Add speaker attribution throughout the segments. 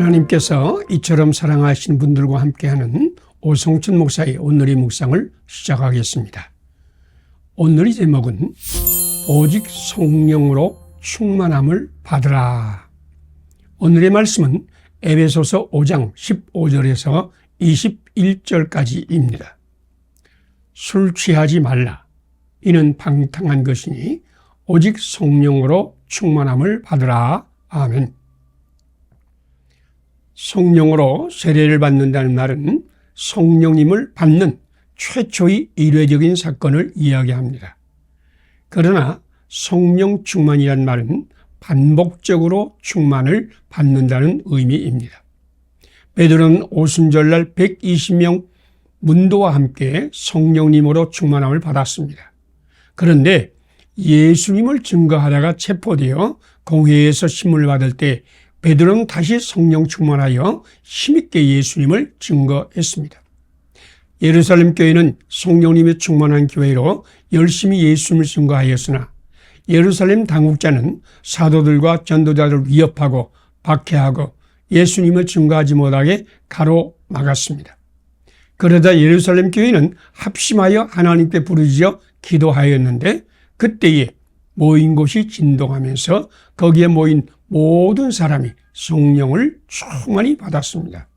Speaker 1: 하나님께서 이처럼 사랑하시는 분들과 함께하는 오성춘 목사의 오늘의 묵상을 시작하겠습니다. 오늘의 제목은 오직 성령으로 충만함을 받으라. 오늘의 말씀은 에베소서 5장 15절에서 21절까지입니다. 술 취하지 말라. 이는 방탕한 것이니 오직 성령으로 충만함을 받으라. 아멘. 성령으로 세례를 받는다는 말은 성령님을 받는 최초의 이례적인 사건을 이야기합니다. 그러나 성령 충만이란 말은 반복적으로 충만을 받는다는 의미입니다. 베드로는 오순절날 120명 문도와 함께 성령님으로 충만함을 받았습니다. 그런데 예수님을 증거하다가 체포되어 공회에서 심을 받을 때 베드로는 다시 성령 충만하여 힘있게 예수님을 증거했습니다. 예루살렘 교회는 성령님의 충만한 교회로 열심히 예수님을 증거하였으나 예루살렘 당국자는 사도들과 전도자들을 위협하고 박해하고 예수님을 증거하지 못하게 가로막았습니다. 그러자 예루살렘 교회는 합심하여 하나님께 부르짖어 기도하였는데 그때에 모인 곳이 진동하면서 거기에 모인 모든 사람이 성령을 충만히 받았습니다.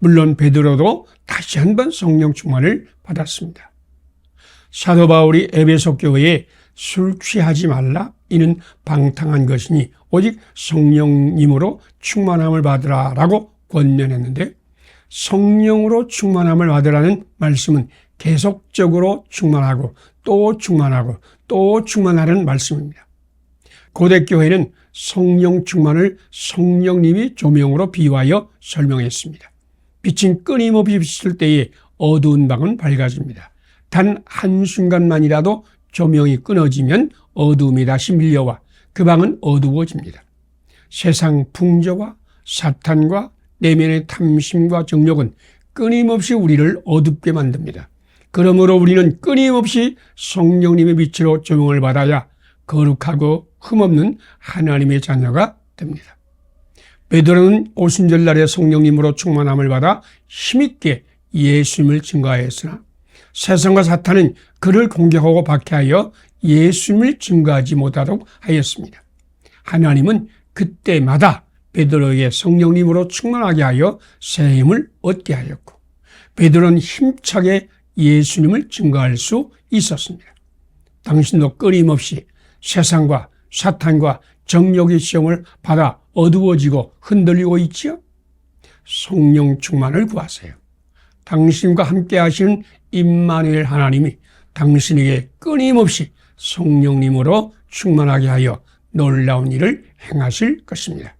Speaker 1: 물론 베드로도 다시 한번 성령 충만을 받았습니다. 사도 바울이 에베소 교회에 술 취하지 말라 이는 방탕한 것이니 오직 성령님으로 충만함을 받으라라고 권면했는데 성령으로 충만함을 받으라는 말씀은 계속적으로 충만하고 또 충만하고 또 충만하는 말씀입니다. 고대 교회는 성령 충만을 성령님이 조명으로 비유하여 설명했습니다. 빛은 끊임없이 비칠 때에 어두운 방은 밝아집니다. 단 한순간만이라도 조명이 끊어지면 어두움이 다시 밀려와 그 방은 어두워집니다. 세상 풍조와 사탄과 내면의 탐심과 정욕은 끊임없이 우리를 어둡게 만듭니다. 그러므로 우리는 끊임없이 성령님의 빛으로 조명을 받아야 거룩하고 흠없는 하나님의 자녀가 됩니다. 베드로는 오순절 날에 성령님으로 충만함을 받아 힘있게 예수님을 증거하였으나 세상과 사탄은 그를 공격하고 박해하여 예수님을 증거하지 못하도록 하였습니다. 하나님은 그때마다 베드로에게 성령님으로 충만하게 하여 새 힘을 얻게 하였고 베드로는 힘차게 예수님을 증거할 수 있었습니다. 당신도 끊임없이 세상과 사탄과 정욕의 시험을 받아 어두워지고 흔들리고 있지요? 성령 충만을 구하세요. 당신과 함께 하시는 임마누엘 하나님이 당신에게 끊임없이 성령님으로 충만하게 하여 놀라운 일을 행하실 것입니다.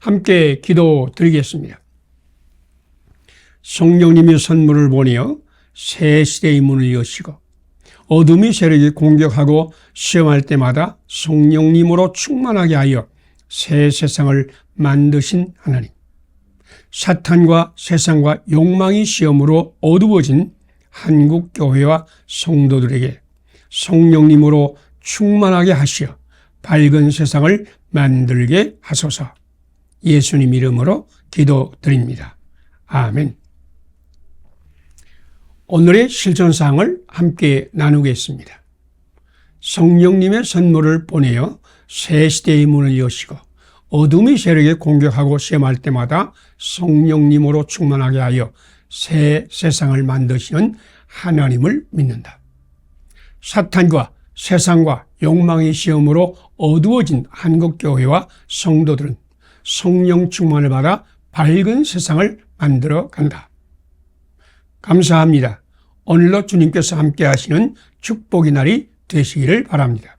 Speaker 1: 함께 기도 드리겠습니다. 성령님의 선물을 보내어 새 시대의 문을 여시고 어둠이 세력이 공격하고 시험할 때마다 성령님으로 충만하게 하여 새 세상을 만드신 하나님. 사탄과 세상과 욕망의 시험으로 어두워진 한국 교회와 성도들에게 성령님으로 충만하게 하시어 밝은 세상을 만들게 하소서. 예수님 이름으로 기도드립니다. 아멘. 오늘의 실천사항을 함께 나누겠습니다. 성령님의 선물을 보내어 새 시대의 문을 여시고 어둠이 세력에 공격하고 시험할 때마다 성령님으로 충만하게 하여 새 세상을 만드시는 하나님을 믿는다. 사탄과 세상과 욕망의 시험으로 어두워진 한국교회와 성도들은 성령 충만을 받아 밝은 세상을 만들어 간다. 감사합니다. 오늘도 주님께서 함께 하시는 축복의 날이 되시기를 바랍니다.